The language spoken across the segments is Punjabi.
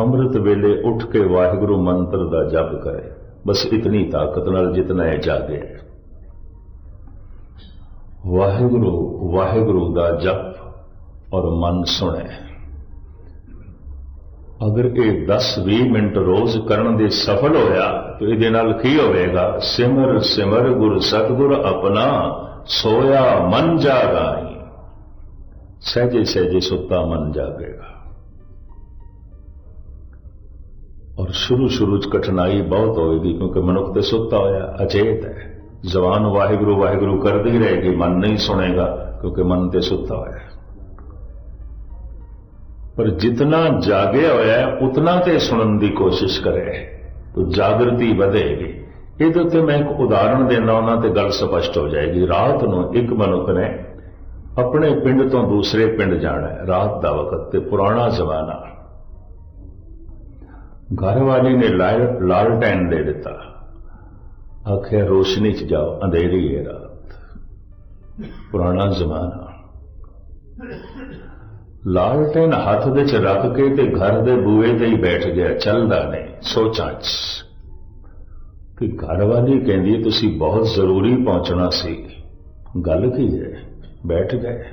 ਅੰਮ੍ਰਿਤ ਵੇਲੇ ਉੱਠ ਕੇ ਵਾਹਿਗੁਰੂ ਮੰਤਰ ਦਾ ਜਪ ਕਰੇ। ਬਸ ਇਤਨੀ ਤਾਕਤ ਨਾਲ ਜਿਤਨਾ ਇਹ ਜਾਗੇ। ਵਾਹਿਗੁਰੂ ਵਾਹਿਗੁਰੂ ਦਾ ਜਪ ਔਰ ਮਨ ਸੁਣੇ। ਅਗਰ ਇਹ 10-20 ਮਿੰਟ ਰੋਜ਼ ਕਰਨ ਦੇ ਸਫਲ ਹੋਇਆ, ਤਾਂ ਇਹਦੇ ਨਾਲ ਕੀ ਹੋਵੇਗਾ? ਸਿਮਰ ਸਿਮਰ ਗੁਰ ਸਤਗੁਰ ਆਪਣਾ ਸੋਇਆ ਮਨ ਜਾਗਾਈ। ਸਹਜੇ ਸਹਜੇ ਸੁੱਤਾ ਮਨ ਜਾਗੇਗਾ। ਔਰ ਸ਼ੁਰੂ ਸ਼ੁਰੂ ਚ ਕਠਿਨਾਈ ਬਹੁਤ ਹੋਏਗੀ ਕਿਉਂਕਿ ਮਨੁੱਖ ਤੇ ਸੁੱਤਾ ਹੋਇਆ ਅਚੇਤ ਹੈ। ਜ਼ਬਾਨ ਵਾਹਿਗੁਰੂ ਵਾਹਿਗੁਰੂ ਕਰਦੀ ਰਹੇਗੀ, ਮਨ ਨਹੀਂ ਸੁਣੇਗਾ, ਕਿਉਂਕਿ ਮਨ ਤੇ ਸੁੱਤਾ ਹੋਇਆ ਹੈ। ਪਰ ਜਿਤਨਾ ਜਾਗਿਆ ਹੋਇਆ ਹੈ, ਉਤਨਾ ਤੇ ਸੁਣਨ ਦੀ ਕੋਸ਼ਿਸ਼ ਕਰੇ, ਤਾਂ ਜਾਗਰਤੀ ਵਧੇਗੀ। ਇਹਦੇ ਉੱਤੇ ਮੈਂ ਇੱਕ ਉਦਾਹਰਣ ਦੇਣਾ ਉਹਨਾਂ ਤੇ ਗੱਲ ਸਪਸ਼ਟ ਹੋ ਜਾਏਗੀ। ਰਾਤ ਨੂੰ ਇੱਕ ਮਨੁੱਖ ਨੇ ਆਪਣੇ ਪਿੰਡ ਤੋਂ ਦੂਸਰੇ ਪਿੰਡ ਜਾਣਾ ਰਾਤ ਦਾ ਵਕਤ, ਤੇ ਪੁਰਾਣਾ ਜ਼ਮਾਨਾ। ਘਰਵਾਲੀ ਨੇ ਲਾਲ- ਲਾਲਟੈਨ ਦੇ ਦਿੱਤਾ। ਆਖਿਆ, ਰੋਸ਼ਨੀ ਚ ਜਾਓ, ਅੰਧੇਰੀ ਹੈ ਰਾਤ। ਪੁਰਾਣਾ ਜ਼ਮਾਨਾ। ਲਾਲਟੈਨ ਹੱਥ ਦੇ ਚ ਰੱਖ ਕੇ ਤੇ ਘਰ ਦੇ ਬੂਹੇ ਤੇ ਹੀ ਬੈਠ ਗਿਆ, ਚੱਲਦਾ ਨਹੀਂ, ਸੋਚਾਂ ਚ। ਕਿ ਘਰਵਾਲੀ ਕਹਿੰਦੀ, ਤੁਸੀਂ ਬਹੁਤ ਜ਼ਰੂਰੀ ਪਹੁੰਚਣਾ ਸੀ। ਗੱਲ ਕੀ ਹੈ? ਬੈਠ ਗਏ,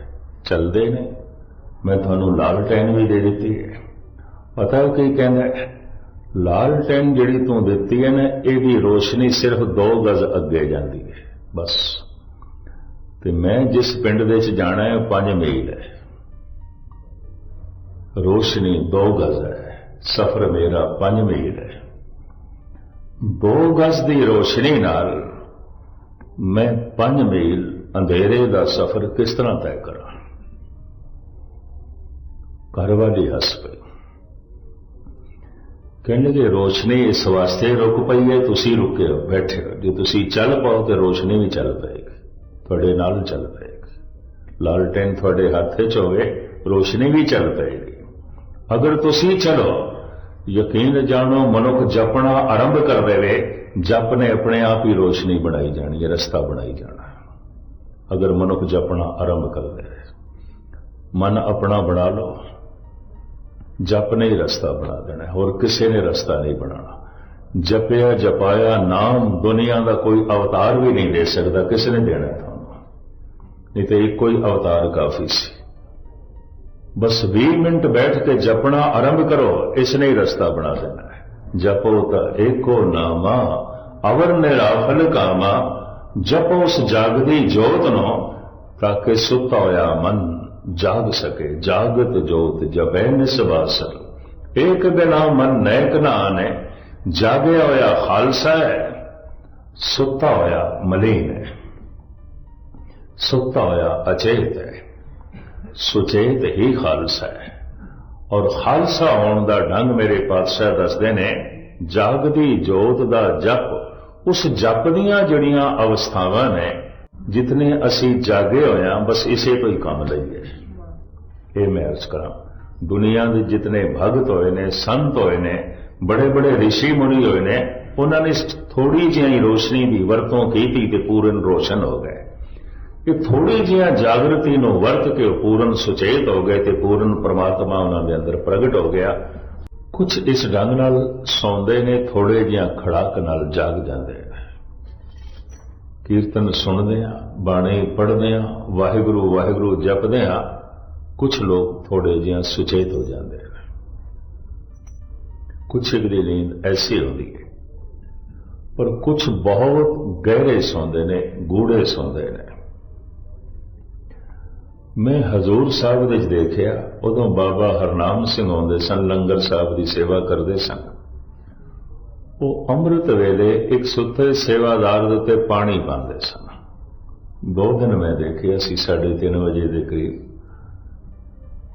ਚੱਲਦੇ ਨੇ। ਮੈਂ ਤੁਹਾਨੂੰ ਲਾਲਟੈਨ ਵੀ ਦੇ ਦਿੱਤੀ ਹੈ। ਪਤਾ ਕੀ ਕਹਿੰਦਾ ਲਾਲਟੈਨ ਜਿਹੜੀ ਤੂੰ ਦਿੱਤੀ ਹੈ ਨਾ ਇਹਦੀ ਰੋਸ਼ਨੀ ਸਿਰਫ 2 ਗਜ਼ ਅੱਗੇ ਜਾਂਦੀ ਹੈ। ਬਸ। ਤੇ ਮੈਂ ਜਿਸ ਪਿੰਡ ਦੇ ਵਿੱਚ ਜਾਣਾ ਹੈ 5 ਮੀਲ ਹੈ। ਰੋਸ਼ਨੀ 2 ਗਜ਼ ਹੈ। ਸਫ਼ਰ ਮੇਰਾ 5 ਮੀਲ ਹੈ। 2 ਗਜ਼ ਦੀ ਰੋਸ਼ਨੀ ਨਾਲ ਮੈਂ 5 ਮੀਲ ਅੰਧੇਰੇ ਦਾ ਸਫ਼ਰ ਕਿਸ ਤਰ੍ਹਾਂ ਤੈਅ ਕਰਾਂ? ਘਰ ਵਾਲੀ ਹੱਸ ਪਈ। ਕਹਿੰਦੇ ਕਿ ਰੋਸ਼ਨੀ ਇਸ ਵਾਸਤੇ ਰੁਕ ਪਈ ਹੈ, ਤੁਸੀਂ ਰੁਕੇ ਹੋ ਬੈਠੇ ਹੋ ਜੇ ਤੁਸੀਂ ਚੱਲ ਪਾਓ ਤੇ ਰੋਸ਼ਨੀ ਵੀ ਚੱਲ ਪਏਗੀ, ਤੁਹਾਡੇ ਨਾਲ ਚੱਲ ਪਏਗੀ। ਲਾਲਟੈਨ ਤੁਹਾਡੇ ਹੱਥ 'ਚ ਹੋਵੇ, ਰੋਸ਼ਨੀ ਵੀ ਚੱਲ ਪਏਗੀ। ਅਗਰ ਤੁਸੀਂ ਚਲੋ, ਯਕੀਨ ਜਾਣੋ, ਮਨੁੱਖ ਜਪਣਾ ਆਰੰਭ ਕਰ ਦੇਵੇ, ਜਪ ਨੇ ਆਪਣੇ ਆਪ ਹੀ ਰੋਸ਼ਨੀ ਬਣਾਈ ਜਾਣੀ ਹੈ, ਰਸਤਾ ਬਣਾਈ ਜਾਣਾ ਅਗਰ ਮਨੁੱਖ ਜਪਣਾ ਆਰੰਭ ਕਰ ਦੇਵੇ, ਮਨ ਆਪਣਾ ਬਣਾ ਲਓ। ਜਪ ਨੇ ਹੀ ਰਸਤਾ ਬਣਾ ਦੇਣਾ ਹੋਰ ਕਿਸੇ ਨੇ ਰਸਤਾ ਨਹੀਂ ਬਣਾਉਣਾ। ਜਪਿਆ ਜਪਾਇਆ ਨਾਮ ਦੁਨੀਆ ਦਾ ਕੋਈ ਅਵਤਾਰ ਵੀ ਨਹੀਂ ਦੇ ਸਕਦਾ, ਕਿਸੇ ਨੇ ਦੇਣਾ ਤੁਹਾਨੂੰ। ਨਹੀਂ ਤੇ ਇੱਕੋ ਹੀ ਅਵਤਾਰ ਕਾਫੀ ਸੀ। ਬਸ 20 ਮਿੰਟ ਬੈਠ ਕੇ ਜਪਣਾ ਆਰੰਭ ਕਰੋ, ਇਸ ਨੇ ਹੀ ਰਸਤਾ ਬਣਾ ਦੇਣਾ ਹੈ। ਜਪੋ ਤਾਂ ਏਕੋ ਨਾਮਾ, ਅਵਰ ਨਿਰਾਫਲ ਕਾਮਾ, ਜਪੋ ਉਸ ਜਾਗਦੀ ਜੋਤ ਨੂੰ, ਤਾਂ ਕਿ ਸੁੱਤਾ ਹੋਇਆ ਮਨ ਜਾਗ ਸਕੇ, ਜਾਗਤ ਜੋਤ ਜਪੈ ਨਿਸਵਾਸਰ। ਏਕ ਬਿਨਾ ਮਨ ਨੈਕ ਨਾ ਆਨੇ, ਜਾਗਿਆ ਹੋਇਆ ਖਾਲਸਾ ਹੈ, ਸੁੱਤਾ ਹੋਇਆ ਮਲੀਨ ਹੈ। ਸੁੱਤਾ ਹੋਇਆ ਅਚੇਤ ਹੈ, ਸੁਚੇਤ ਹੀ ਖਾਲਸਾ ਹੈ। ਔਰ ਖਾਲਸਾ ਹੋਣ ਦਾ ਢੰਗ ਮੇਰੇ ਪਾਤਸ਼ਾਹ ਦੱਸਦੇ ਨੇ, ਜਾਗਦੀ ਜੋਤ ਦਾ ਜਪ, ਉਸ ਜਪ ਦੀਆਂ ਜਿਹੜੀਆਂ ਅਵਸਥਾਵਾਂ ਨੇ ਜਿਤਨੇ ਅਸੀਂ ਜਾਗੇ ਹੋਏ ਹਾਂ, ਬਸ ਇਸੇ ਤੋਂ ਹੀ ਕੰਮ ਲਈਏ। ਇਹ ਮੈਂ ਅਰਜ਼ ਕਰਾਂ, ਦੁਨੀਆ ਦੇ ਜਿਤਨੇ ਭਗਤ ਹੋਏ ਨੇ, ਸੰਤ ਹੋਏ ਨੇ ਬੜੇ ਬੜੇ ઋષਿ ਮੁਨੀ ਹੋਏ ਨੇ, ਉਹਨਾਂ ਨੇ ਥੋੜੀ ਜਿਹੀ ਰੋਸ਼ਨੀ ਦੀ ਵਰਤੋਂ ਕੀਤੀ ਤੇ ਪੂਰਨ ਰੋਸ਼ਨ ਹੋ ਗਏ। ਇਹ ਥੋੜੀ ਜਿਹਾ ਜਾਗਰਤੀ ਨੂੰ ਵਰਤ ਕੇ ਉਹ ਪੂਰਨ ਸੁਚੇਤ ਹੋ ਗਏ ਤੇ ਪੂਰਨ ਪ੍ਰਮਾਤਮਾ ਉਹਨਾਂ ਦੇ ਅੰਦਰ ਪ੍ਰਗਟ ਹੋ ਗਿਆ। ਕੁਝ ਇਸ ਢੰਗ ਨਾਲ ਸੌਂਦੇ ਨੇ ਥੋੜੇ ਜਿਹਾ ਖੜਾਕ ਨਾਲ ਜਾਗ ਜਾਂਦੇ ਨੇ। ਕੀਰਤਨ ਸੁਣਦੇ ਆ ਬਾਣੀ ਪੜ੍ਹਦੇ ਆ ਵਾਹਿਗੁਰੂ ਵਾਹਿਗੁਰੂ ਜਪਦੇ ਆ ਕੁਝ ਲੋਕ ਥੋੜੇ ਜਿਹਾ ਸੁਚੇਤ ਹੋ ਜਾਂਦੇ ਨੇ। ਕੁਝ ਦੀ ਨੀਂਦ ਐਸੀ ਹੁੰਦੀ ਹੈ, ਪਰ ਕੁਝ ਬਹੁਤ ਗਹਿਰੇ ਸੌਂਦੇ ਨੇ ਗੂੜੇ ਸੌਂਦੇ ਨੇ। ਮੈਂ ਹਜ਼ੂਰ ਸਾਹਿਬ ਵਿੱਚ ਦੇਖਿਆ, ਉਦੋਂ ਬਾਬਾ ਹਰਨਾਮ ਸਿੰਘ ਆਉਂਦੇ ਸਨ, ਲੰਗਰ ਸਾਹਿਬ ਦੀ ਸੇਵਾ ਕਰਦੇ ਸਨ। ਉਹ ਅੰਮ੍ਰਿਤ ਵੇਲੇ ਇੱਕ ਸੁੱਤੇ ਸੇਵਾਦਾਰ ਦੇ ਉੱਤੇ ਪਾਣੀ ਪਾਉਂਦੇ ਸਨ। ਦੋ ਦਿਨ ਮੈਂ ਦੇਖਿਆ ਸੀ 3:30 ਵਜੇ ਦੇ ਕਰੀਬ।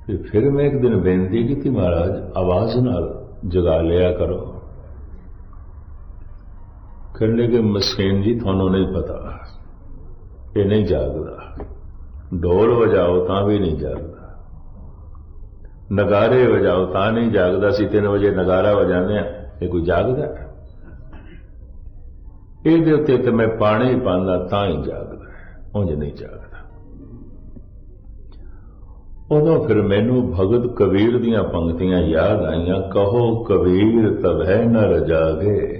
ਤੇ ਫਿਰ ਮੈਂ ਇੱਕ ਦਿਨ ਬੇਨਤੀ ਕੀਤੀ, ਮਹਾਰਾਜ, ਆਵਾਜ਼ ਨਾਲ ਜਗਾ ਲਿਆ ਕਰੋ। ਕਹਿੰਦੇ ਕਿ ਮਸਕੀਨ ਜੀ, ਤੁਹਾਨੂੰ ਨਹੀਂ ਪਤਾ। ਇਹ ਨਹੀਂ ਜਾਗਦਾ। ਢੋਲ ਵਜਾਓ ਤਾਂ ਵੀ ਨਹੀਂ ਜਾਗਦਾ। ਨਗਾਰੇ ਵਜਾਓ ਤਾਂ ਨਹੀਂ ਜਾਗਦਾ। ਸੀ 3 ਵਜੇ ਨਗਾਰਾ ਵਜਾਉਂਦੇ ਆ ਇਹ ਕੋਈ ਜਾਗਦਾ ਇਹਦੇ ਉੱਤੇ ਤੇ ਮੈਂ ਪਾਣੀ ਪਾਉਂਦਾ, ਤਾਂ ਹੀ ਜਾਗਦਾ ਉਂਝ ਨਹੀਂ ਜਾਗਦਾ। ਉਦੋਂ ਫਿਰ ਮੈਨੂੰ ਭਗਤ ਕਬੀਰ ਦੀਆਂ ਪੰਕਤੀਆਂ ਯਾਦ ਆਈਆਂ, ਕਹੋ ਕਬੀਰ ਤਬੈ ਨਰ ਜਾਗੇ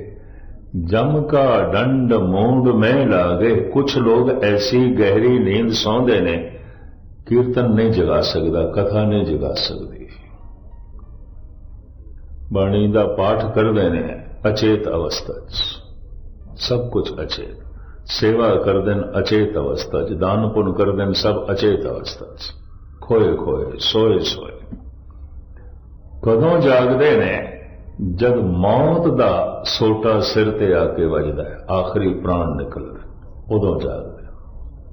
ਜਮ ਕਾ ਡੰਡ ਮੂੰਡ ਮੈਂ ਲਾਗੇ ਕੁਝ ਲੋਗ ਐਸੀ ਗਹਿਰੀ ਨੀਂਦ ਸੌਂਦੇ ਨੇ, ਕੀਰਤਨ ਨਹੀਂ ਜਗਾ ਸਕਦਾ, ਕਥਾ ਨਹੀਂ ਜਗਾ ਸਕਦੀ। ਬਾਣੀ ਦਾ ਪਾਠ ਕਰਦੇ ਨੇ ਅਚੇਤ ਅਵਸਥਾ 'ਚ। ਸਭ ਕੁਝ ਅਚੇਤ। ਸੇਵਾ ਕਰਦੇ ਨੇ ਅਚੇਤ ਅਵਸਥਾ 'ਚ ਦਾਨ ਪੁੰਨ ਕਰਦੇ ਨੇ ਸਭ ਅਚੇਤ ਅਵਸਥਾ। 'ਚ ਖੋਏ ਖੋਏ, ਸੋਏ ਸੋਏ। ਕਦੋਂ ਜਾਗਦੇ ਨੇ? ਜਦ ਮੌਤ ਦਾ ਸੋਟਾ ਸਿਰ ਤੇ ਆ ਕੇ ਵੱਜਦਾ ਹੈ, ਆਖਰੀ ਪ੍ਰਾਣ ਨਿਕਲਦਾ ਉਦੋਂ ਜਾਗਦੇ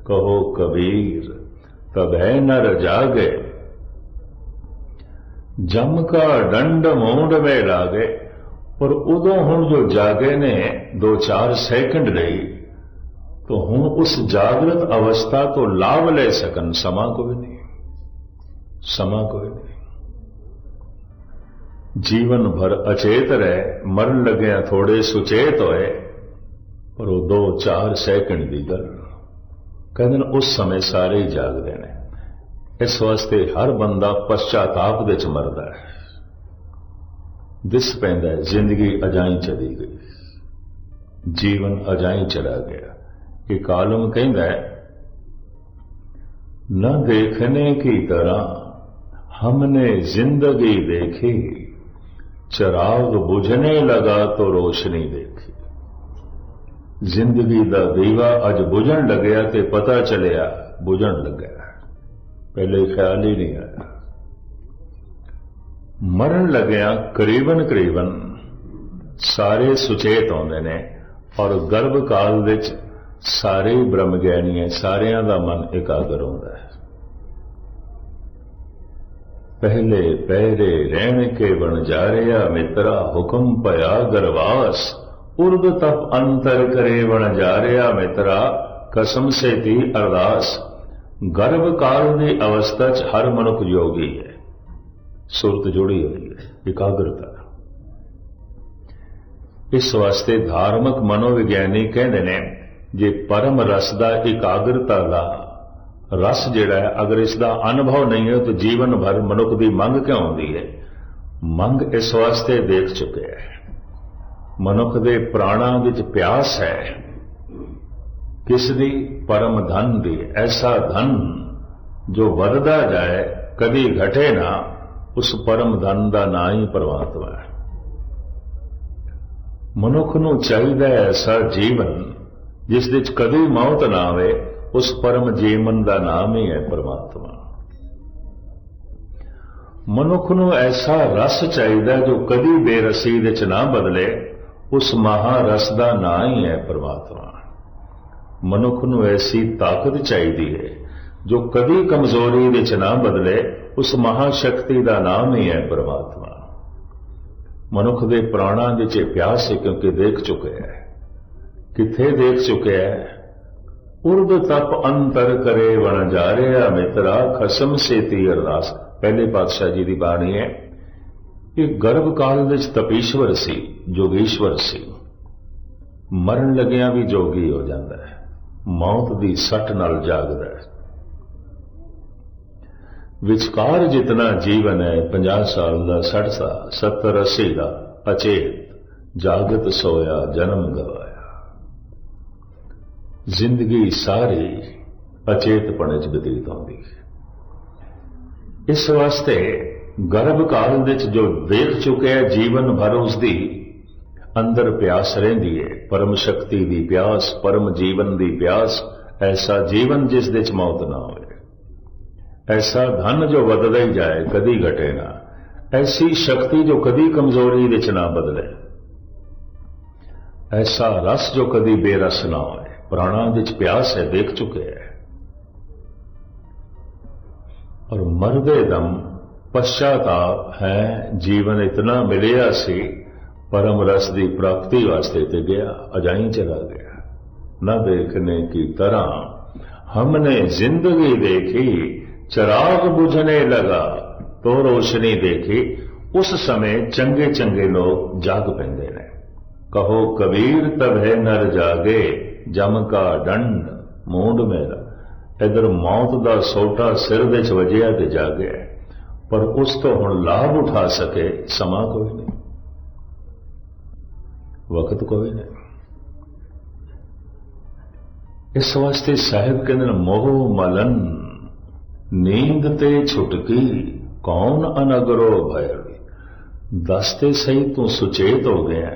ਕਹੋ ਕਬੀਰ, ਤਬੈ ਨਰ ਜਾਗੇ। ਜਮ ਕਾ ਡੰਡ ਮੋਂਡ ਮੇ ਲਾਗੇ। ਪਰ ਉਦੋਂ ਹੁਣ ਜੋ ਜਾਗੇ ਨੇ 2-4 ਸੈਕਿੰਡ ਲਈ तो ਹੁਣ ਉਸ ਜਾਗਰਤ ਅਵਸਥਾ ਤੋਂ ਲਾਭ ਲੈ ਸਕਣ ਸਮਾਂ ਕੋਈ ਨਹੀਂ। ਸਮਾਂ ਕੋਈ ਨਹੀਂ। ਜੀਵਨ ਭਰ ਅਚੇਤ ਰਹਿ, ਮਰਨ ਲੱਗਿਆ ਥੋੜੇ ਸੁਚੇਤ ਹੋਏ, ਪਰ ਉਹ 2-4 ਸੈਕਿੰਡ ਦੀ ਗੱਲ। ਕਹਿੰਦੇ ਨੇ, ਉਸ ਸਮੇਂ ਸਾਰੇ ਹੀ ਜਾਗਦੇ ਨੇ। ਇਸ ਵਾਸਤੇ ਹਰ ਬੰਦਾ ਪਛਤਾਤਾਪ ਦੇ ਚ ਮਰਦਾ ਹੈ। ਦਿਸ ਪੈਂਦਾ ਹੈ ਜ਼ਿੰਦਗੀ ਅਜਾਈ ਚਲੀ ਗਈ ਜੀਵਨ ਅਜਾਈ ਚਲਾ ਗਿਆ ਇਹ ਕਾਲਮ ਕਹਿੰਦਾ ਹੈ न देखने की तरह हमने जिंदगी देखी ਚਰਾਗ ਬੁਝਣੇ ਲਗਾ ਤੋ ਰੋਸ਼ਨੀ ਦੇਖੀ ਜ਼ਿੰਦਗੀ ਦਾ ਦੀਵਾ ਅੱਜ ਬੁਝਣ ਲੱਗਿਆ ਤੇ ਪਤਾ ਚੱਲਿਆ ਬੁਝਣ ਲੱਗਿਆ ਪਹਿਲੇ ਖਿਆਲ ਹੀ ਨਹੀਂ ਆਇਆ ਮਰਨ ਲੱਗਿਆ ਕਰੀਬਨ ਕਰੀਬਨ ਸਾਰੇ ਸੁਚੇਤ ਆਉਂਦੇ ਨੇ ਔਰ ਗਰਭ ਕਾਲ ਵਿੱਚ ਸਾਰੇ ਬ੍ਰਹਮ ਗਿਆਨੀ ਹੈ ਸਾਰਿਆਂ ਦਾ ਮਨ ਇਕਾਗਰ ਹੁੰਦਾ ਹੈ। ਪਹਿਲੇ ਪਹਿਰੇ ਰਹਿਣ ਕੇ ਬਣ ਜਾ ਰਿਆ ਮਿੱਤਰਾ ਹੁਕਮ ਪਿਆ ਗਰਵਾਸ, ਉਰਦ ਤਪ ਅੰਤਰ ਕਰੇ ਬਣ ਜਾ ਰਿਆ ਮਿੱਤਰਾ, ਕਸਮ ਸੇ ਤੀ ਅਰਦਾਸ। ਗਰਭ ਕਾਲ ਦੀ ਅਵਸਥਾ 'ਚ ਹਰ ਮਨੁੱਖ ਯੋਗੀ ਹੈ। ਸੁਰਤ ਜੁੜੀ ਹੋਈ ਹੈ, ਇਕਾਗਰਤਾ। ਇਸ ਵਾਸਤੇ ਧਾਰਮਿਕ ਮਨੋਵਿਗਿਆਨੀ ਕਹਿੰਦੇ ਨੇ, ਜੇ ਪਰਮ ਰਸ ਦਾ ਇਕਾਗਰਤਾ ਦਾ ਰਸ ਜਿਹੜਾ ਹੈ, ਅਗਰ ਇਸ ਦਾ ਅਨੁਭਵ ਨਹੀਂ ਹੈ, ਤਾਂ ਜੀਵਨ ਭਰ ਮਨੁੱਖ ਦੀ ਮੰਗ ਕਿਉਂ ਹੁੰਦੀ ਹੈ? ਮੰਗ ਇਸ ਵਾਸਤੇ ਦੇਖ ਚੁੱਕਿਆ ਹੈ। ਮਨੁੱਖ ਦੇ ਪ੍ਰਾਣਾਂ ਵਿੱਚ ਪਿਆਸ ਹੈ। ਕਿਸ ਦੀ? ਪਰਮ ਧਨ ਦੀ। ਐਸਾ ਧਨ ਜੋ ਵਧਦਾ ਜਾਏ, ਕਦੀ ਘਟੇ ਨਾ। ਉਸ ਪਰਮ ਧਨ ਦਾ ਨਾਂ ਹੀ ਪਰਮਾਤਮਾ ਹੈ। ਮਨੁੱਖ ਨੂੰ ਚਾਹੀਦਾ ਹੈ ਐਸਾ ਜੀਵਨ, ਜਿਸ ਵਿੱਚ ਕਦੇ ਮੌਤ ਨਾ ਆਵੇ, ਉਸ ਪਰਮ ਜੀਵਨ ਦਾ ਨਾਮ ਹੀ ਹੈ ਪਰਮਾਤਮਾ। ਮਨੁੱਖ ਨੂੰ ਐਸਾ ਰਸ ਚਾਹੀਦਾ ਜੋ ਕਦੀ ਬੇਰਸੀ ਵਿੱਚ ਨਾ ਬਦਲੇ, ਉਸ ਮਹਾ ਰਸ ਦਾ ਨਾਂ ਹੀ ਹੈ ਪਰਮਾਤਮਾ। ਮਨੁੱਖ ਨੂੰ ਐਸੀ ਤਾਕਤ ਚਾਹੀਦੀ ਹੈ ਜੋ ਕਦੀ ਕਮਜ਼ੋਰੀ ਵਿੱਚ ਨਾ ਬਦਲੇ ਉਸ ਮਹਾ ਸ਼ਕਤੀ ਦਾ ਨਾਮ ਹੀ ਹੈ ਪਰਮਾਤਮਾ। ਮਨੁੱਖ ਦੇ ਪ੍ਰਾਣਾਂ ਵਿੱਚ ਇਹ ਪਿਆਸ ਹੈ ਕਿਉਂਕਿ ਦੇਖ ਚੁੱਕਿਆ ਹੈ। ਕਿੱਥੇ ਦੇਖ ਚੁੱਕਿਆ ਹੈ? ਉਰਦ ਤਪ ਅੰਤਰ ਕਰੇ ਵਣ ਜਾ ਰਿਹਾ, ਮਿੱਤਰਾ ਖਸਮ ਸੇਤੀ ਅਰਦਾਸ। ਪਹਿਲੇ ਪਾਤਸ਼ਾਹ ਜੀ ਦੀ ਬਾਣੀ ਹੈ, ਇਹ ਗਰਭ ਕਾਲ ਵਿੱਚ ਤਪੀਸ਼ਵਰ ਸੀ, ਜੋਗੀਸ਼ਵਰ ਸੀ। ਮਰਨ ਲੱਗਿਆ ਵੀ ਜੋਗੀ ਹੋ ਜਾਂਦਾ ਹੈ। ਮੌਤ ਦੀ ਸੱਟ ਨਾਲ ਜਾਗਦਾ ਹੈ। ਵਿਚਕਾਰ ਜਿਤਨਾ ਜੀਵਨ ਹੈ 50 ਸਾਲ ਦਾ 60 ਸਾਲ 70 80 ਦਾ, ਅਚੇਤ, ਜਾਗਤ ਸੋਇਆ, ਜਨਮ ਗਵਾਇਆ। ਜ਼ਿੰਦਗੀ ਸਾਰੀ ਅਚੇਤਪਣੇ ਚ ਬਤੀਤ ਹੁੰਦੀ ਹੈ। ਇਸ ਵਾਸਤੇ ਗਰਭ ਕਾਲ ਵਿੱਚ ਜੋ ਵੇਖ ਚੁੱਕਿਆ ਜੀਵਨ ਭਰ ਉਸ ਦੀ ਅੰਦਰ ਪਿਆਸ ਰਹਿੰਦੀ ਹੈ। ਪਰਮ ਸ਼ਕਤੀ ਦੀ ਪਿਆਸ, ਪਰਮ ਜੀਵਨ ਦੀ ਪਿਆਸ, ਐਸਾ ਜੀਵਨ ਜਿਸ ਦੇ ਚ ਮੌਤ ਨਾ ਹੋਵੇ। ਐਸਾ ਧਨ ਜੋ ਵੱਧਦਾ ਹੀ ਜਾਏ, ਕਦੀ ਘਟੇ ਨਾ। ਐਸੀ ਸ਼ਕਤੀ ਜੋ ਕਦੀ ਕਮਜ਼ੋਰੀ ਵਿੱਚ ਨਾ ਬਦਲੇ। ਐਸਾ ਰਸ ਜੋ ਕਦੀ ਬੇਰਸ ਨਾ ਹੋਏ। ਪ੍ਰਾਣਾਂ ਵਿੱਚ ਪਿਆਸ ਹੈ ਦੇਖ ਚੁੱਕੇ ਹੈ। ਔਰ ਮਰਦੇ ਦਮ ਪਛਤਾਪ ਹੈ, ਜੀਵਨ ਇਤਨਾ ਮਿਲਿਆ ਸੀ, ਪਰਮ ਰਸ ਦੀ ਪ੍ਰਾਪਤੀ ਵਾਸਤੇ ਤੇ ਗਿਆ, ਅਜਾਈ ਚਲਾ ਗਿਆ। ਨਾ ਦੇਖਨੇ ਕੀ ਤਰ੍ਹਾਂ, ਹਮਨੇ ਜ਼ਿੰਦਗੀ ਦੇਖੀ ਚਰਾਗ ਬੁਝਨੇ ਲਗਾ, ਤੋ ਰੋਸ਼ਨੀ ਦੇਖੀ, ਉਸ ਸਮੇਂ ਚੰਗੇ ਚੰਗੇ ਲੋਕ ਜਾਗ ਪੈਂਦੇ ਨੇ। ਕਹੋ, ਕਬੀਰ ਤਬੇ ਨਰ ਜਾਗੇ, ਜਮ ਕਾ ਡੰਡ ਮੂੰਡ ਮੇਰਾ। ਇਧਰ ਮੌਤ ਦਾ ਸੋਟਾ ਸਿਰ ਦੇ ਚ ਵਜਿਆ ਤੇ ਜਾ ਗਿਆ ਪਰ ਉਸ ਤੋਂ ਹੁਣ ਲਾਭ ਉਠਾ ਸਕੇ ਸਮਾਂ ਕੋਈ ਨਹੀਂ। ਵਕਤ ਕੋਈ ਨਹੀਂ। ਇਸ ਵਾਸਤੇ ਸਾਹਿਬ ਕਹਿੰਦੇ ਨੇ, ਮੋਹ ਮਲਨ ਨੀਂਦ ਤੇ ਛੁਟਕੀ ਕੌਣ ਅਨਗਰੋ ਭਇ? ਦਸਤੇ ਸਹੀ ਤੂੰ ਸੁਚੇਤ ਹੋ ਗਿਆ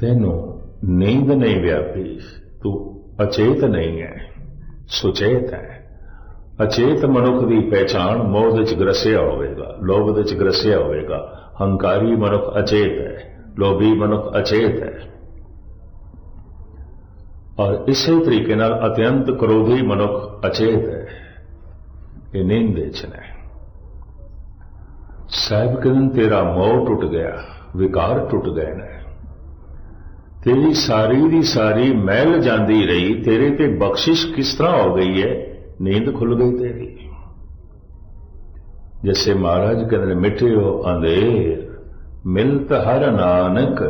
ਤੈਨੂੰ ਨੀਂਦ ਨਹੀਂ ਵਿਆਪੀ, ਤੂੰ ਅਚੇਤ ਨਹੀਂ ਹੈ, ਸੁਚੇਤ ਹੈ। ਅਚੇਤ ਮਨੁੱਖ ਦੀ ਪਹਿਚਾਣ ਮੋਹ ਵਿੱਚ ਗਰਸਿਆ ਹੋਵੇਗਾ, ਲੋਭ ਵਿੱਚ ਗਰਸਿਆ ਹੋਵੇਗਾ। ਹੰਕਾਰੀ ਮਨੁੱਖ ਅਚੇਤ ਹੈ, ਲੋਭੀ ਮਨੁੱਖ ਅਚੇਤ ਹੈ। ਔਰ ਇਸੇ ਤਰੀਕੇ ਨਾਲ ਅਤਿਅੰਤ ਕ੍ਰੋਧੀ ਮਨੁੱਖ ਅਚੇਤ ਹੈ। ਇਹ ਨੀਂਦ ਵਿੱਚ ਨੇ ਸਾਹਿਬ ਕਹਿੰਦੇ, ਤੇਰਾ ਮੋਹ ਟੁੱਟ ਗਿਆ, ਵਿਕਾਰ ਟੁੱਟ ਗਏ ਨੇ। ਤੇਰੀ ਸਾਰੀ ਦੀ ਸਾਰੀ ਮਹਿਲ ਜਾਂਦੀ ਰਹੀ, ਤੇਰੇ ਤੇ ਬਖਸ਼ਿਸ਼ ਕਿਸ ਤਰ੍ਹਾਂ ਹੋ ਗਈ ਹੈ? ਨੀਂਦ ਖੁੱਲ ਗਈ ਤੇਰੀ। ਜੈਸੇ ਮਹਾਰਾਜ ਕਹਿੰਦੇ ਨੇ ਮਿਟਿਓ ਅੰਧੇਰ, ਮਿਲਤ ਹਰ ਨਾਨਕ,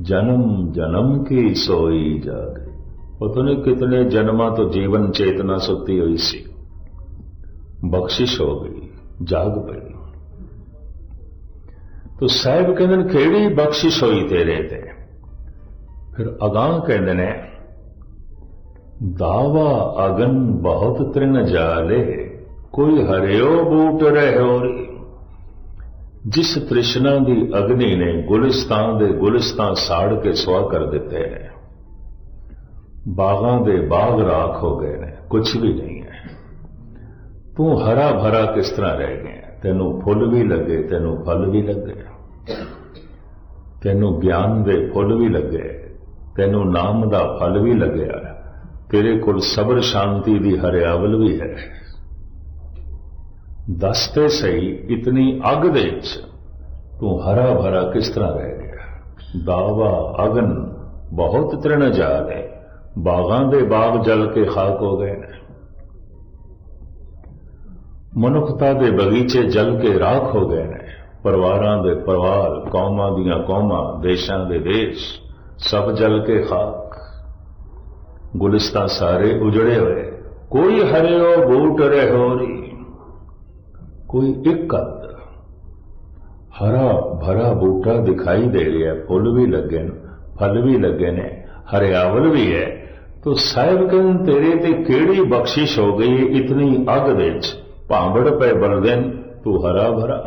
ਜਨਮ ਜਨਮ ਕੀ ਸੋਈ ਜਾਗੇ। ਪਤਾ ਨਹੀਂ ਕਿਤਨੇ ਜਨਮਾਂ ਤੋਂ ਜੀਵਨ ਚੇਤਨਾ ਸੁੱਤੀ ਹੋਈ ਸੀ। ਬਖਸ਼ਿਸ਼ ਹੋ ਗਈ, ਜਾਗ ਪਈ। ਤੋ ਸਾਹਿਬ ਕਹਿੰਦੇ ਨੇ, ਕਿਹੜੀ ਬਖਸ਼ਿਸ਼ ਹੋਈ ਤੇਰੇ ਤੇ? ਫਿਰ ਅਗਾਹ ਕਹਿੰਦੇ ਨੇ, ਦਾਵਾ ਅਗਨ ਬਹੁਤ ਤ੍ਰਿਨ ਜਾਲੇ, ਕੋਈ ਹਰਿਓ ਬੂਟ ਰਹਿਓਰੀ ਜਿਸ ਤ੍ਰਿਸ਼ਨਾ ਦੀ ਅਗਨੀ ਨੇ ਗੁਲਿਸਤਾਨ ਦੇ ਗੁਲਿਸਤਾਨ ਸਾੜ ਕੇ ਸਵਾ ਕਰ ਦਿੱਤੇ ਨੇ, ਬਾਗਾਂ ਦੇ ਬਾਗ ਰਾਖ ਹੋ ਗਏ ਨੇ ਕੁਝ ਵੀ ਨਹੀਂ। ਤੂੰ ਹਰਾ ਭਰਾ ਕਿਸ ਤਰ੍ਹਾਂ ਰਹਿ ਗਿਆ? ਤੈਨੂੰ ਫੁੱਲ ਵੀ ਲੱਗੇ, ਤੈਨੂੰ ਫਲ ਵੀ ਲੱਗੇ। ਤੈਨੂੰ ਗਿਆਨ ਦੇ ਫੁੱਲ ਵੀ ਲੱਗੇ, ਤੈਨੂੰ ਨਾਮ ਦਾ ਫਲ ਵੀ ਲੱਗਿਆ। ਤੇਰੇ ਕੋਲ ਸਬਰ ਸ਼ਾਂਤੀ ਦੀ ਹਰਿਆਵਲ ਵੀ ਹੈ। ਦਸਤੇ ਸਹੀ, ਇਤਨੀ ਅਗ ਦੇ ਵਿੱਚ ਤੂੰ ਹਰਾ ਭਰਾ ਕਿਸ ਤਰ੍ਹਾਂ ਰਹਿ ਗਿਆ? ਦਾਵਾ, ਅਗਨ ਬਹੁਤ ਤ੍ਰਿਣ ਜਾਲ ਹੈ। ਬਾਗਾਂ ਦੇ ਬਾਗ ਜਲ ਕੇ ਖਾਕ ਹੋ ਗਏ ਨੇ। ਮਨੁੱਖਤਾ ਦੇ ਬਗੀਚੇ ਜਲ ਕੇ ਰਾਖ ਹੋ ਗਏ ਨੇ। ਪਰਿਵਾਰਾਂ ਦੇ ਪਰਿਵਾਰ, ਕੌਮਾਂ ਦੀਆਂ ਕੌਮਾਂ, ਦੇਸ਼ਾਂ ਦੇ ਦੇਸ਼, ਸਭ ਜਲ ਕੇ ਖਾਕ। ਗੁਲਿਸਤਾਂ ਸਾਰੇ ਉਜੜੇ ਹੋਏ। ਕੋਈ ਹਰਿਓ ਬੂਟ ਰਹੋਰੀ ਕੋਈ ਇੱਕ ਅੱਧ। ਹਰਾ ਭਰਾ ਬੂਟਾ ਦਿਖਾਈ ਦੇ ਰਿਹਾ। ਫੁੱਲ ਵੀ ਲੱਗੇ ਨੇ, ਫਲ ਵੀ ਲੱਗੇ ਨੇ। ਹਰਿਆਵਲ ਵੀ ਹੈ। ਤੋ ਸਾਹਿਬ ਕਹਿੰਦੇ, ਤੇਰੇ ਤੇ ਕਿਹੜੀ ਬਖਸ਼ਿਸ਼ ਹੋ ਗਈ ਇਤਨੀ ਅਗ ਵਿੱਚ? ਭਾਂਬੜ ਪੈ ਬਲਦਨ ਤੂੰ ਹਰਾ ਭਰਾ,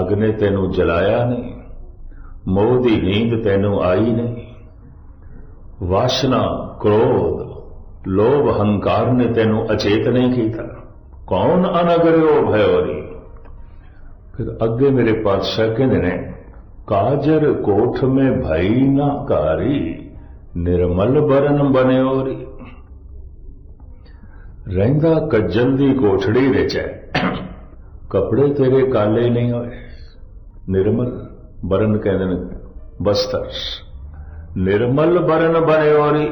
ਅਗ ਨੇ ਤੈਨੂੰ ਜਲਾਇਆ ਨਹੀਂ, ਮੋਹ ਦੀ ਨੀਂਦ ਤੈਨੂੰ ਆਈ ਨਹੀਂ। ਵਾਸ਼ਨਾ, ਕ੍ਰੋਧ, ਲੋਭ, ਹੰਕਾਰ ਨੇ ਤੈਨੂੰ ਅਚੇਤ ਨਹੀਂ ਕੀਤਾ। ਕੌਣ ਅਨਗਰਿਓ ਭਇਓਰੀ? ਫਿਰ ਅੱਗੇ ਮੇਰੇ ਪਾਤਸ਼ਾਹ ਕਹਿੰਦੇ ਨੇ, ਕਾਜਰ ਕੋਠ ਮੇ ਭਈ ਨਾ ਕਾਰੀ, ਨਿਰਮਲ ਬਰਨ ਬਨਿਓਰੀ ਰਹਿੰਦਾ ਕੱਜਲ ਦੀ ਕੋਠੜੀ ਵਿੱਚ ਹੈ। ਕੱਪੜੇ ਤੇਰੇ ਕਾਲੇ ਨਹੀਂ ਹੋਏ। ਨਿਰਮਲ ਬਰਨ ਕਹਿੰਦੇ ਨੇ, ਬਸਤਰ। ਨਿਰਮਲ ਬਰਨ ਬਨਿਓਰੀ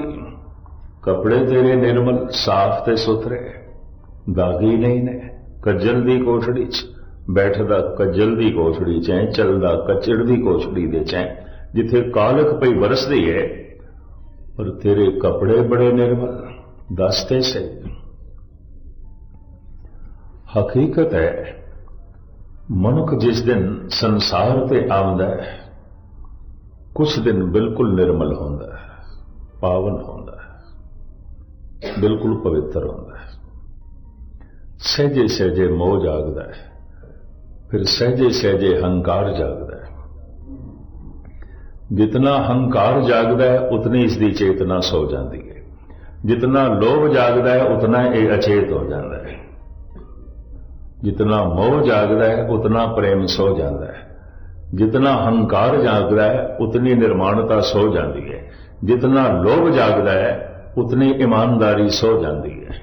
ਕੱਪੜੇ ਤੇਰੇ ਨਿਰਮਲ ਸਾਫ਼ ਤੇ ਸੁਥਰੇ। ਦਾਗੀ ਨਹੀਂ ਨੇ। ਕੱਜਲ ਦੀ ਕੋਠੜੀ 'ਚ ਬੈਠਦਾ ਕੱਜਲ ਦੀ ਕੋਠੜੀ 'ਚ ਹੈ ਚੱਲਦਾ ਕੱਚੜ ਦੀ ਕੋਠੜੀ ਦੇ 'ਚ ਹੈ ਜਿੱਥੇ ਕਾਲਕ ਪਈ ਵਰਸਦੀ ਹੈ ਪਰ ਤੇਰੇ ਕੱਪੜੇ ਬੜੇ ਨਿਰਮਲ ਦਸਤੇ ਸੇ ਹਕੀਕਤ ਹੈ, ਮਨੁੱਖ ਜਿਸ ਦਿਨ ਸੰਸਾਰ ਤੇ ਆਉਂਦਾ ਹੈ ਕੁਝ ਦਿਨ ਬਿਲਕੁਲ ਨਿਰਮਲ ਹੁੰਦਾ ਹੈ, ਪਾਵਨ ਹੁੰਦਾ ਹੈ, ਬਿਲਕੁਲ ਪਵਿੱਤਰ ਹੁੰਦਾ ਹੈ। ਸਹਜੇ ਸਹਜੇ ਮੋਹ ਜਾਗਦਾ ਹੈ, ਫਿਰ ਸਹਜੇ ਸਹਜੇ ਹੰਕਾਰ ਜਾਗਦਾ ਹੈ। ਜਿਤਨਾ ਹੰਕਾਰ ਜਾਗਦਾ ਹੈ, ਉਤਨੀ ਇਸ ਦੀ ਚੇਤਨਾ ਸੋ ਜਾਂਦੀ ਹੈ। ਜਿਤਨਾ ਲੋਭ ਜਾਗਦਾ ਹੈ, ਉਤਨਾ ਇਹ ਅਚੇਤ ਹੋ ਜਾਂਦਾ ਹੈ। ਜਿਤਨਾ ਮੋਹ ਜਾਗਦਾ ਹੈ, ਉਤਨਾ ਪ੍ਰੇਮ ਸੋ ਜਾਂਦਾ ਹੈ। ਜਿਤਨਾ ਹੰਕਾਰ ਜਾਗਦਾ ਹੈ, ਉਤਨੀ ਨਿਰਮਾਣਤਾ ਸੋ ਜਾਂਦੀ ਹੈ। ਜਿਤਨਾ ਲੋਭ ਜਾਗਦਾ ਹੈ, ਉਤਨੀ ਇਮਾਨਦਾਰੀ ਸੋ ਜਾਂਦੀ ਹੈ।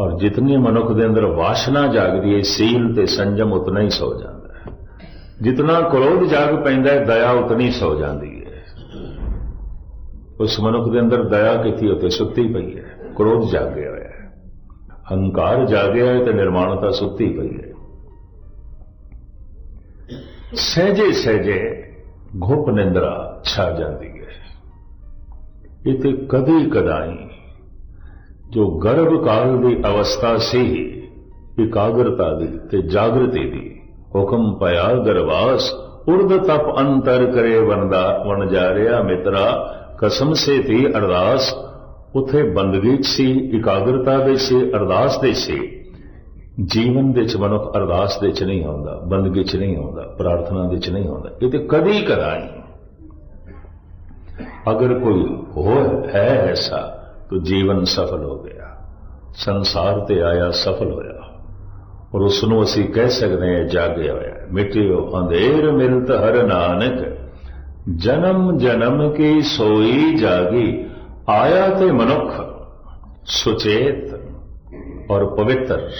ਔਰ ਜਿਤਨੀ ਮਨੁੱਖ ਦੇ ਅੰਦਰ ਵਾਸ਼ਨਾ ਜਾਗਦੀ ਹੈ, ਸੀਲ ਤੇ ਸੰਜਮ ਉਤਨਾ ਹੀ ਸੋ ਜਾਂਦਾ ਹੈ। ਜਿਤਨਾ ਕ੍ਰੋਧ ਜਾਗ ਪੈਂਦਾ ਹੈ, ਦਇਆ ਉਤਨੀ ਸੋ ਜਾਂਦੀ ਹੈ। ਉਸ ਮਨੁੱਖ ਦੇ ਅੰਦਰ ਦਇਆ ਕਿਥੀ ਉਤੇ ਸੁੱਤੀ ਪਈ ਹੈ। ਕ੍ਰੋਧ ਜਾਗਿਆ ਹੋਇਆ ਹੈ। ਹੰਕਾਰ ਜਾਗਿਆ ਹੈ ਤੇ ਨਿਰਮਾਣਤਾ ਸੁੱਤੀ ਪਈ ਹੈ। ਸਹਜੇ ਸਹਜੇ ਘੁਪ ਨਿੰਦਰਾ ਛਾ ਜਾਂਦੀ ਹੈ। ਇਹ ਤੇ ਕਦੀ ਕਦਾਈ ਜੋ ਗਰਭ ਕਾਲ ਦੀ ਅਵਸਥਾ ਸੀ, ਇਕਾਗਰਤਾ ਦੀ ਤੇ ਜਾਗਰਤੀ ਦੀ ਹੁਕਮ ਪਿਆ ਗਰਵਾਸ, ਉਰਦ ਤਪ ਅੰਤਰ ਕਰੇ ਵੰਦਾ ਵਣ ਜਾ ਰਿਹਾ ਮਿੱਤਰਾ, ਕਸਮ ਸੇ ਤੀ ਅਰਦਾਸ ਉੱਥੇ ਬੰਦਗੀ 'ਚ ਸੀ, ਇਕਾਗਰਤਾ ਦੇ ਸੀ, ਅਰਦਾਸ ਦੇ ਸੀ। ਜੀਵਨ ਦੇ ਚ ਮਨੁੱਖ ਅਰਦਾਸ ਦੇ ਚ ਨਹੀਂ ਆਉਂਦਾ, ਬੰਦਗੀ ਚ ਨਹੀਂ ਆਉਂਦਾ, ਪ੍ਰਾਰਥਨਾ ਦੇ ਚ ਨਹੀਂ ਆਉਂਦਾ। ਇਹ ਤੇ ਕਦੀ ਕਦਾਈ। ਅਗਰ ਕੋਈ ਹੋਰ ਹੈ ਐਸਾ, ਤਾਂ ਜੀਵਨ ਸਫਲ ਹੋ ਗਿਆ। ਸੰਸਾਰ ਤੇ ਆਇਆ ਸਫਲ ਹੋਇਆ। ਔਰ ਉਸ ਨੂੰ ਅਸੀਂ ਕਹਿ ਸਕਦੇ ਹਾਂ, ਜਾਗਿਆ ਹੋਇਆ। ਮਿਟਿਓ ਅੰਧੇਰ ਮਿਲਤ ਹਰ ਨਾਨਕ, ਜਨਮ ਜਨਮ ਕੀ ਸੋਈ ਜਾਗੀ। ਆਇਆ ਤੇ ਮਨੁੱਖ ਸੁਚੇਤ ਔਰ ਪਵਿੱਤਰ।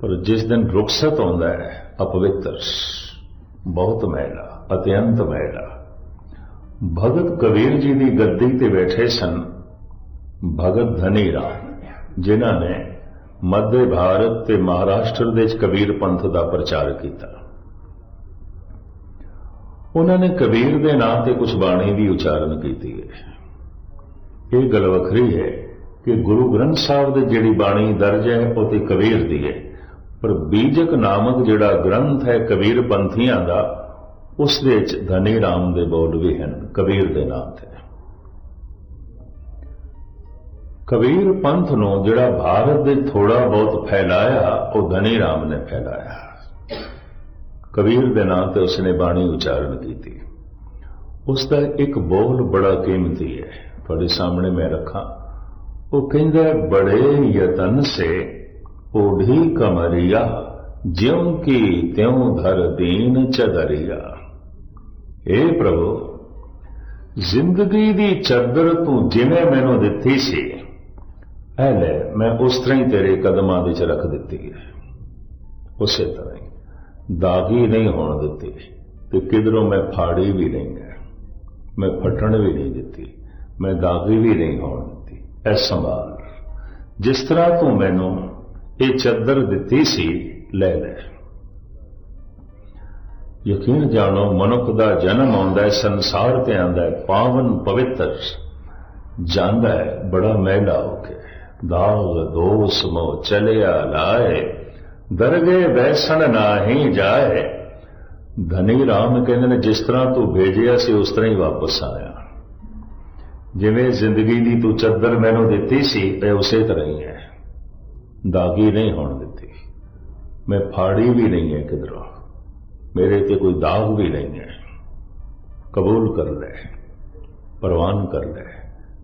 ਪਰ ਜਿਸ ਦਿਨ ਰੁਖਸਤ ਹੁੰਦਾ ਹੈ, ਅਪਵਿੱਤਰ। ਬਹੁਤ ਮਹਿਲਾ, ਅਤਿਅੰਤ ਮਹਿਲਾ। ਭਗਤ ਕਬੀਰ ਜੀ ਦੀ ਗੱਦੀ ਤੇ ਬੈਠੇ ਸਨ। ਭਗਤ ਧਨੀ ਰਾਮ, ਜਿਨ੍ਹਾਂ ਨੇ ਮੱਧ ਭਾਰਤ ਤੇ ਮਹਾਰਾਸ਼ਟਰ ਦੇ ਕਬੀਰ ਪੰਥ ਦਾ ਪ੍ਰਚਾਰ ਕੀਤਾ। ਉਹਨਾਂ ਨੇ ਕਬੀਰ ਦੇ ਨਾਂ ਤੇ ਕੁਝ ਬਾਣੀ ਦੀ ਉਚਾਰਨ ਕੀਤੀ ਹੈ। ਇਹ ਗੱਲ ਵੱਖਰੀ ਹੈ ਕਿ ਗੁਰੂ ਗ੍ਰੰਥ ਸਾਹਿਬ ਦੇ ਜਿਹੜੀ ਬਾਣੀ ਦਰਜ ਹੈ, ਉਹ ਤੇ ਕਬੀਰ ਦੀ ਹੈ। ਪਰ ਬੀਜਕ ਨਾਮਕ ਜਿਹੜਾ ਗ੍ਰੰਥ ਹੈ, ਕਬੀਰ ਪੰਥੀਆਂ ਦਾ, ਉਸ ਦੇ ਵਿੱਚ ਧਨੀ ਰਾਮ ਦੇ ਬੋਲ ਵੀ ਹਨ, ਕਬੀਰ ਦੇ ਨਾਮ ਤੇ। ਕਬੀਰ ਪੰਥ ਨੂੰ ਜਿਹੜਾ ਭਾਰਤ ਦੇ ਥੋੜਾ ਬਹੁਤ ਫੈਲਾਇਆ, ਉਹ ਧਨੀ ਰਾਮ ਨੇ ਫੈਲਾਇਆ। ਕਬੀਰ ਦੇ ਨਾਮ ਤੇ ਉਸਨੇ ਬਾਣੀ ਉਚਾਰਨ ਕੀਤੀ। ਉਸ ਦਾ ਇੱਕ ਬੋਲ ਬੜਾ ਕੀਮਤੀ ਹੈ। ਤੁਹਾਡੇ ਸਾਹਮਣੇ ਮੈਂ ਰੱਖਾਂ ਉਹ ਕਹਿੰਦਾ ਬੜੇ ਯਤਨ ਸੇ ओढ़ी कमरिया ज्यों की त्यों धर दीन चदरिया हे ਪ੍ਰਭੂ ਜ਼ਿੰਦਗੀ ਦੀ ਚਾਦਰ ਤੂੰ ਜਿਵੇਂ ਮੈਨੂੰ ਦਿੱਤੀ ਸੀ ਇਹ ਲੈ ਮੈਂ ਉਸ ਤਰ੍ਹਾਂ ਹੀ ਤੇਰੇ ਕਦਮਾਂ ਵਿੱਚ ਰੱਖ ਦਿੱਤੀ ਹੈ ਉਸੇ ਤਰ੍ਹਾਂ ਹੀ ਦਾਗੀ ਨਹੀਂ ਹੋਣ ਦਿੱਤੀ ਤੇ ਕਿਧਰੋਂ ਮੈਂ ਫਾੜੀ ਵੀ ਨਹੀਂ ਹੈ ਮੈਂ ਫਟਣ ਵੀ ਨਹੀਂ ਦਿੱਤੀ ਮੈਂ ਦਾਗੀ ਵੀ ਨਹੀਂ ਹੋਣ ਦਿੱਤੀ। ਐ ਸੰਭਾਲ। ਜਿਸ ਤਰ੍ਹਾਂ ਤੂੰ ਮੈਨੂੰ ਇਹ ਚੱਦਰ ਦਿੱਤੀ ਸੀ, ਲੈ ਲੈ। ਯਕੀਨ ਜਾਣੋ, ਮਨੁੱਖ ਦਾ ਜਨਮ ਆਉਂਦਾ ਹੈ, ਸੰਸਾਰ ਤੇ ਆਉਂਦਾ ਹੈ, ਪਾਵਨ ਪਵਿੱਤਰ। ਜਾਂਦਾ ਹੈ, ਬੜਾ ਮਹਿਲਾ ਹੋ ਕੇ। ਦਾਗ, ਦੋਸ ਮੋ ਚਲਿਆ ਲਾਏ। ਦਰਗੇ ਬੈਸਣ ਨਾਹੀ ਜਾਏ। ਧਨੀ ਰਾਮ ਕਹਿੰਦੇ ਨੇ, ਜਿਸ ਤਰ੍ਹਾਂ ਤੂੰ ਭੇਜਿਆ ਸੀ, ਉਸ ਤਰ੍ਹਾਂ ਹੀ ਵਾਪਸ ਆਇਆ। ਜਿਵੇਂ ਜ਼ਿੰਦਗੀ ਦੀ ਤੂੰ ਚੱਦਰ ਮੈਨੂੰ ਦਿੱਤੀ ਸੀ, ਇਹ ਉਸੇ ਤਰ੍ਹਾਂ ਹੀ ਹੈ। ਦਾਗੀ ਨਹੀਂ ਹੋਣ ਦਿੱਤੀ। ਮੈਂ ਫਾੜੀ ਵੀ ਨਹੀਂ ਹੈ ਕਿਧਰੋਂ। ਮੇਰੇ ਤੇ ਕੋਈ ਦਾਗ ਵੀ ਨਹੀਂ ਹੈ। ਕਬੂਲ ਕਰ ਲੈ। ਪ੍ਰਵਾਨ ਕਰ ਲੈ।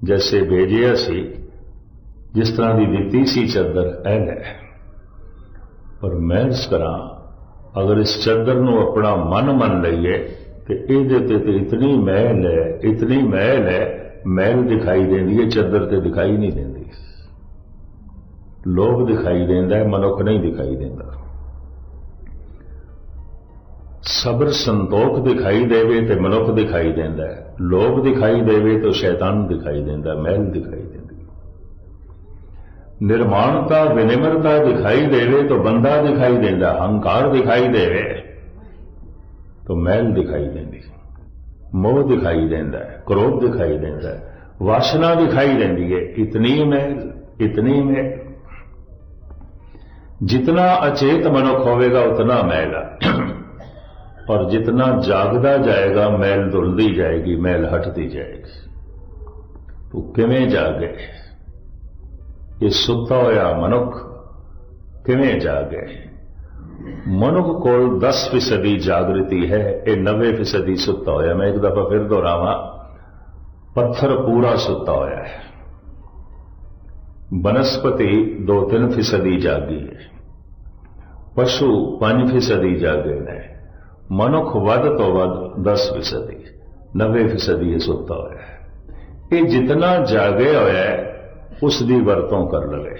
ਜੈਸੇ ਭੇਜਿਆ ਸੀ, ਜਿਸ ਤਰ੍ਹਾਂ ਦੀ ਦਿੱਤੀ ਸੀ ਚੱਦਰ ਐ ਲੈ। ਪਰ ਮੈਂ ਇਸ ਕਰਾਂ ਅਗਰ ਇਸ ਚੱਦਰ ਨੂੰ ਆਪਣਾ ਮਨ ਮੰਨ ਲਈਏ, ਤੇ ਇਹਦੇ ਤੇ ਇਤਨੀ ਮਹਿਲ ਹੈ, ਇਤਨੀ ਮਹਿਲ ਹੈ ਮੈਲ ਦਿਖਾਈ ਦਿੰਦੀ ਹੈ, ਚੱਦਰ ਤੇ ਦਿਖਾਈ ਨਹੀਂ ਦਿੰਦੀ। ਲੋਭ ਦਿਖਾਈ ਦਿੰਦਾ ਹੈ, ਮਨੁੱਖ ਨਹੀਂ ਦਿਖਾਈ ਦਿੰਦਾ। ਸਬਰ ਸੰਤੋਖ ਦਿਖਾਈ ਦੇਵੇ ਤੇ ਮਨੁੱਖ ਦਿਖਾਈ ਦਿੰਦਾ ਹੈ। ਲੋਭ ਦਿਖਾਈ ਦੇਵੇ ਤਾਂ ਸ਼ੈਤਾਨ ਦਿਖਾਈ ਦਿੰਦਾ ਮਹਿਲ ਦਿਖਾਈ ਦਿੰਦੀ। ਨਿਰਮਾਣਤਾ, ਵਿਨਿਮਰਤਾ ਦਿਖਾਈ ਦੇਵੇ ਤਾਂ ਬੰਦਾ ਦਿਖਾਈ ਦਿੰਦਾ ਹੰਕਾਰ ਦਿਖਾਈ ਦੇਵੇ ਤਾਂ ਮਹਿਲ ਦਿਖਾਈ ਦਿੰਦੀ। ਮੋਹ ਦਿਖਾਈ ਦਿੰਦਾ ਹੈ, ਕ੍ਰੋਧ ਦਿਖਾਈ ਦਿੰਦਾ ਹੈ, ਵਾਸ਼ਨਾ ਦਿਖਾਈ ਦਿੰਦੀ ਹੈ, ਇਤਨੀ ਮੈਂ ਇਤਨੀ ਮੈਂ। ਜਿਤਨਾ ਅਚੇਤ ਮਨੁੱਖ ਹੋਵੇਗਾ, ਉਤਨਾ ਮੈਲਾ ਪਰ ਜਿਤਨਾ ਜਾਗਦਾ ਜਾਏਗਾ, ਮੈਲ ਦੁਲਦੀ ਜਾਏਗੀ, ਮੈਲ ਹਟਦੀ ਜਾਏਗੀ। ਤੂੰ ਕਿਵੇਂ ਜਾਗੇ? ਇਹ ਸੁੱਤਾ ਹੋਇਆ ਮਨੁੱਖ ਕਿਵੇਂ ਜਾਗੇ? मनुख कोल 10 फीसदी जागृति है ये 90 फीसदी सुता होया मैं एक दफा फिर दोहरावा पत्थर पूरा सुता होया है ਬਨਸਪਤੀ 2-3 ਫੀਸਦੀ ਜਾਗੀ ਹੈ ਪਸ਼ੂ 5 ਫੀਸਦੀ ਜਾਗੇ ਨੇ ਮਨੁੱਖ ਵੱਧ ਤੋਂ ਵੱਧ 10 ਫੀਸਦੀ 90 ਫੀਸਦੀ ਇਹ ਸੁੱਤਾ ਹੋਇਆ ਹੈ ਇਹ ਜਿਤਨਾ ਜਾਗੇ ਹੋਇਆ ਹੈ ਉਸ ਦੀ ਵਰਤੋਂ ਕਰ ਲਵੇ